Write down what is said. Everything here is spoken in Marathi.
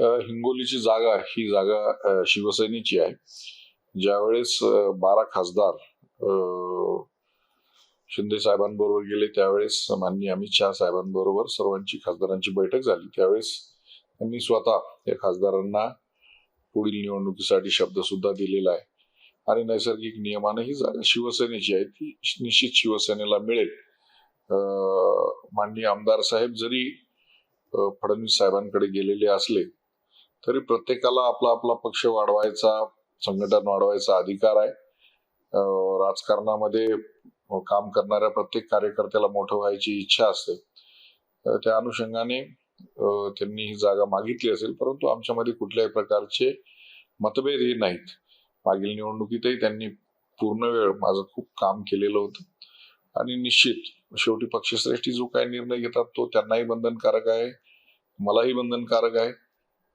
हिंगोलीची जागा ही जागा शिवसेनेची आहे. ज्यावेळेस बारा खासदार शिंदे साहेबांबरोबर गेले त्यावेळेस माननीय अमित शहा साहेबांबरोबर सर्वांची खासदारांची बैठक झाली. त्यावेळेस त्यांनी स्वतः या खासदारांना पुढील निवडणुकीसाठी शब्द सुद्धा दिलेला आहे. आणि नैसर्गिक नियमाने ही जागा शिवसेनेची आहे. ती निश्चित शिवसेनेला मिळेल. अं, माननीय आमदार साहेब जरी फडणवीस साहेबांकडे गेलेले असले तरी प्रत्येकाला आपला आपला पक्ष वाढवायचा संघटन वाढवायचा अधिकार आहे. राजकारणामध्ये काम करणाऱ्या प्रत्येक कार्यकर्त्याला मोठं व्हायची इच्छा असते. त्या अनुषंगाने त्यांनी ही जागा मागितली असेल परंतु आमच्यामध्ये कुठल्याही प्रकारचे मतभेद हे नाहीत. मागील निवडणुकीतही त्यांनी पूर्ण वेळ माझं खूप काम केलेलं होतं. आणि निश्चित शेवटी पक्षश्रेष्ठी जो काही निर्णय घेतात तो त्यांनाही बंधनकारक आहे मलाही बंधनकारक आहे.